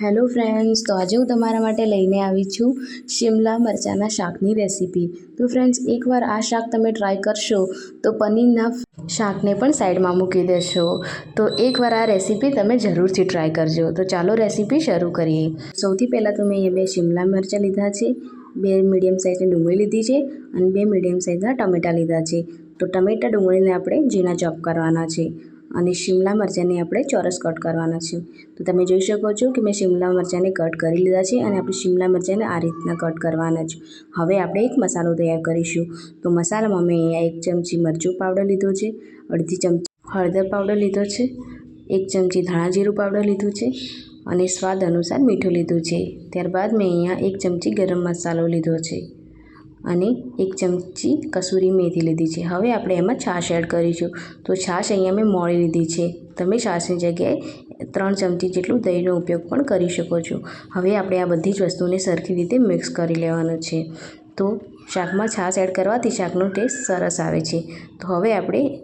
Hello friends, તો આજે હું તમારા માટે લઈને આવી છું શિમલા મરચાંના શાકની રેસીપી. તો ફ્રેન્ડ્સ, એકવાર આ શાક તમે ટ્રાય કરશો, તો પનીરના શાકને પણ સાઈડમાં મૂકી દેશો. તો એકવાર આ રેસીપી તમે જરૂરથી ટ્રાય કરજો. તો ચાલો રેસીપી શરૂ કરીએ. સૌથી પહેલાં તો મેં બે શિમલા મરચાં લીધા છે, બે મીડિયમ સાઇઝની ડુંગળી લીધી છે અને બે મીડિયમ સાઇઝના ટમેટાં લીધા છે. તો ટમેટા ડુંગળીને આપણે ઝીણા ચોપ કરવાના છે. અને શિમલા મરચાંને આપણે ચોરસ કટ કરવાના છે. તો તમે જોઈ શકો છો કે મેં શિમલા મરચાંને કટ કરી લીધા છે અને આપણે શિમલા મરચાંને આ રીતના કટ કરવાના છે. હવે આપણે એક મસાલો તૈયાર કરીશું. તો મસાલામાં મેં અહીંયા એક ચમચી મરચું પાવડર લીધો છે, અડધી ચમચી હળદર પાવડર લીધો છે, એક ચમચી ધાણા જીરું પાવડર લીધું છે અને સ્વાદ અનુસાર મીઠું લીધું છે. ત્યારબાદ મેં અહીંયા એક ચમચી ગરમ મસાલો લીધો છે. અને એક ચમચી કસૂરી મેથી લીધી છે. હવે આપણે એમાં છાશ એડ કરીશું. તો છાશ અહીંયા મેં મોળી લીધી છે. તમે છાશની જગ્યાએ ત્રણ ચમચી જેટલું દહીંનો ઉપયોગ પણ કરી શકો છો. હવે આપણે આ બધી જ વસ્તુને સરખી રીતે મિક્સ કરી લેવાનું છે. તો શાકમાં છાશ એડ કરવાથી શાકનો ટેસ્ટ સરસ આવે છે. તો હવે આપણે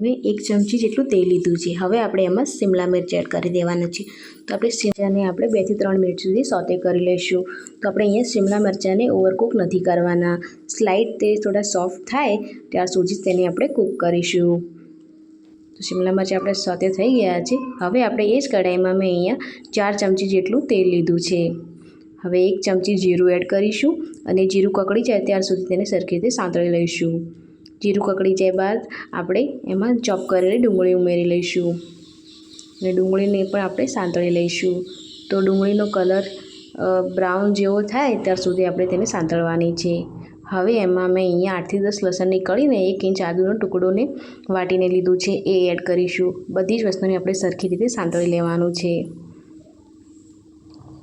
હવે એક ચમચી જેટલું તેલ લીધું છે. હવે આપણે એમાં શિમલા મિર્ચ એડ કરી દેવાના છે. તો આપણે શિમલાને આપણે બેથી ત્રણ મિનિટ સુધી સોતે કરી લઈશું તો આપણે અહીંયા શિમલા મરચાંને ઓવરકુક નથી કરવાના. સ્લાઇડ તે થોડા સોફ્ટ થાય, ત્યાર સુધી તેને આપણે કૂક કરીશું. તો શિમલા મરચાં આપણે સોતે થઈ ગયા છે. હવે આપણે એ જ કઢાઈમાં મેં અહીંયા ચાર ચમચી જેટલું તેલ લીધું છે. હવે એક ચમચી જીરું એડ કરીશું અને જીરું કકડી જાય ત્યાર સુધી તેને સરખી રીતે સાંતળી લઈશું. જીરું કકડી જાય બાદ આપણે એમાં ચોપ કરેલી ડુંગળી ઉમેરી લઈશું. અને ડુંગળીને પણ આપણે સાંતળી લઈશું. તો ડુંગળીનો કલર બ્રાઉન જેવો થાય ત્યાર સુધી આપણે તેને સાંતળવાની છે. હવે એમાં મેં અહીંયા આઠથી દસ લસણની કળીને એક ઇંચ આદુનો ટુકડોને વાટીને લીધું છે. એ એડ કરીશું. બધી જ વસ્તુને આપણે સરખી રીતે સાંતળી લેવાનું છે.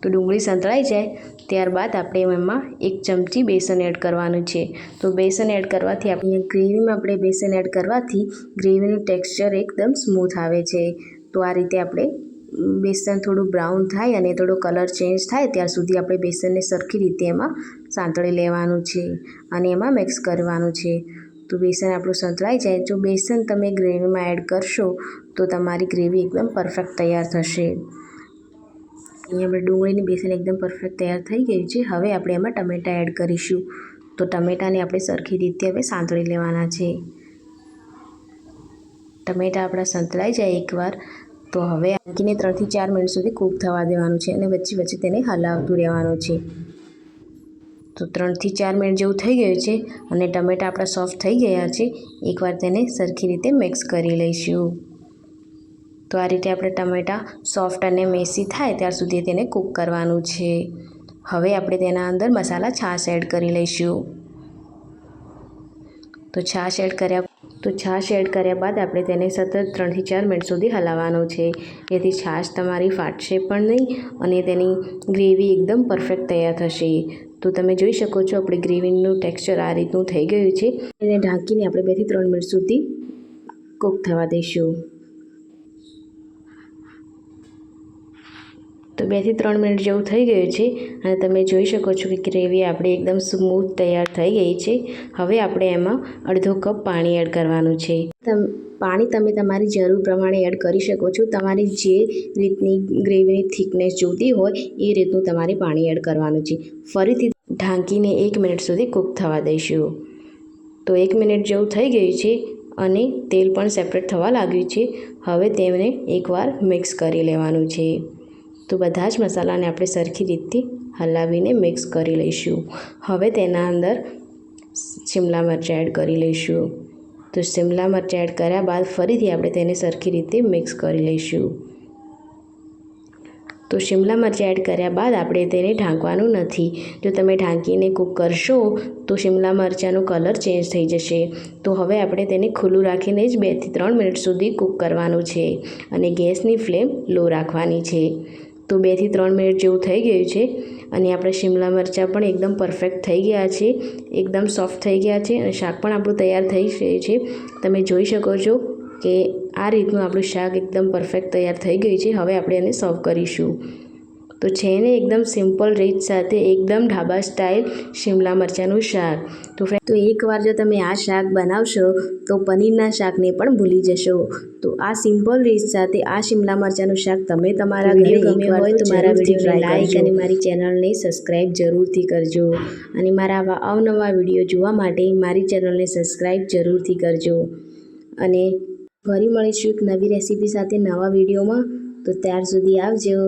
તો ડુંગળી સંતળાઈ જાય, ત્યારબાદ આપણે એમાં એક ચમચી બેસન એડ કરવાનું છે. તો બેસન એડ કરવાથી આપણે ગ્રેવીમાં આપણે બેસન એડ કરવાથી ગ્રેવીનું ટેક્સચર એકદમ સ્મૂથ આવે છે. તો આ રીતે આપણે બેસન થોડું બ્રાઉન થાય અને થોડો કલર ચેન્જ થાય, ત્યાર સુધી આપણે બેસનને સરખી રીતે એમાં સાંતળી લેવાનું છે અને એમાં મિક્સ કરવાનું છે. તો બેસન આપણું સંતળાઈ જાય. જો બેસન તમે ગ્રેવીમાં એડ કરશો, તો તમારી ગ્રેવી એકદમ પરફેક્ટ તૈયાર થશે. અહીંયા આપણે ડુંગળીની બેસન એકદમ પરફેક્ટ તૈયાર થઈ ગયું છે. હવે આપણે એમાં ટમેટાં એડ કરીશું. તો ટમેટાને આપણે સરખી રીતે હવે સાંતળી લેવાના છે. ટમેટાં આપણા સંતળાઈ જાય એકવાર. તો હવે આંકીને ત્રણથી ચાર મિનિટ સુધી કૂક થવા દેવાનું છે અને વચ્ચે વચ્ચે તેને હલાવતું રહેવાનું છે. તો ત્રણથી ચાર મિનિટ જેવું થઈ ગયું છે અને ટમેટાં આપણા સોફ્ટ થઈ ગયા છે. એકવાર તેને સરખી રીતે મિક્સ કરી લઈશું. તો આ રીતે આપણે ટમેટાં સોફ્ટ અને મેસી થાય ત્યાર સુધી તેને કૂક કરવાનું છે. હવે આપણે તેના અંદર મસાલા છાશ એડ કરી લઈશું. તો છાશ એડ કર્યા, તો છાશ એડ કર્યા બાદ આપણે તેને સતત ત્રણથી ચાર મિનિટ સુધી હલાવવાનું છે. જેથી છાશ તમારી ફાટશે પણ નહીં અને તેની ગ્રેવી એકદમ પરફેક્ટ તૈયાર થશે. તો તમે જોઈ શકો છો આપણી ગ્રેવીનું ટેક્સચર આ રીતનું થઈ ગયું છે. એને ઢાંકીને આપણે બેથી ત્રણ મિનિટ સુધી કૂક થવા દઈશું. તો બેથી ત્રણ મિનિટ જેવું થઈ ગયું છે અને તમે જોઈ શકો છો કે ગ્રેવી આપણી એકદમ સ્મૂથ તૈયાર થઈ ગઈ છે. હવે આપણે એમાં અડધો કપ પાણી એડ કરવાનું છે. પાણી તમે તમારી જરૂર પ્રમાણે એડ કરી શકો છો. તમારી જે રીતની ગ્રેવીની થિકનેસ જોતી હોય એ રીતનું તમારે પાણી એડ કરવાનું છે. ફરીથી ઢાંકીને એક મિનિટ સુધી કૂક થવા દઈશું. તો એક મિનિટ જેવું થઈ ગયું છે અને તેલ પણ સેપરેટ થવા લાગ્યું છે. હવે તેમને એકવાર મિક્સ કરી લેવાનું છે. તો બધા જ મસાલાને આપણે સરખી રીતથી હલાવીને મિક્સ કરી લઈશું. હવે તેના અંદર શિમલા મરચાં એડ કરી લઈશું. તો શિમલા મરચાં એડ કર્યા બાદ ફરીથી આપણે તેને સરખી રીતે મિક્સ કરી લઈશું. તો શિમલા મરચાં એડ કર્યા બાદ આપણે તેને ઢાંકવાનું નથી. જો તમે ઢાંકીને કૂક કરશો, તો શિમલા મરચાંનો કલર ચેન્જ થઈ જશે. તો હવે આપણે તેને ખુલ્લું રાખીને જ બેથી ત્રણ મિનિટ સુધી કૂક કરવાનું છે અને ગેસની ફ્લેમ લો રાખવાની છે. તો બેથી ત્રણ મિનિટ જેવું થઈ ગયું છે અને આપણે શિમલા મરચાં પણ એકદમ પરફેક્ટ થઈ ગયા છે, એકદમ સોફ્ટ થઈ ગયા છે અને શાક પણ આપણું તૈયાર થઈ ગયું છે. તમે જોઈ શકો છો કે આ રીતનું આપણું શાક એકદમ પરફેક્ટ તૈયાર થઈ ગયું છે. હવે આપણે એને સર્વ કરીશું. તો છે ને એકદમ સિમ્પલ રીત સાથે એકદમ ઢાબા સ્ટાઇલ શિમલા મરચાંનું શાક. તો ફ્રેન્ડ તો એકવાર જો તમે આ શાક બનાવશો તો પનીરના શાકને પણ ભૂલી જશો. તો આ સિમ્પલ રીત સાથે આ શિમલા મરચાંનું શાક તમે તમારા ઘરે ગમે હોય તો મારા વિડીયોને લાઈક અને મારી ચેનલને સબસ્ક્રાઈબ જરૂરથી કરજો. અને મારા આવા અવનવા વીડિયો જોવા માટે મારી ચેનલને સબસ્ક્રાઈબ જરૂરથી કરજો. અને ફરી મળીશું એક નવી રેસીપી સાથે નવા વિડીયોમાં તો ત્યાર સુધી આવજો.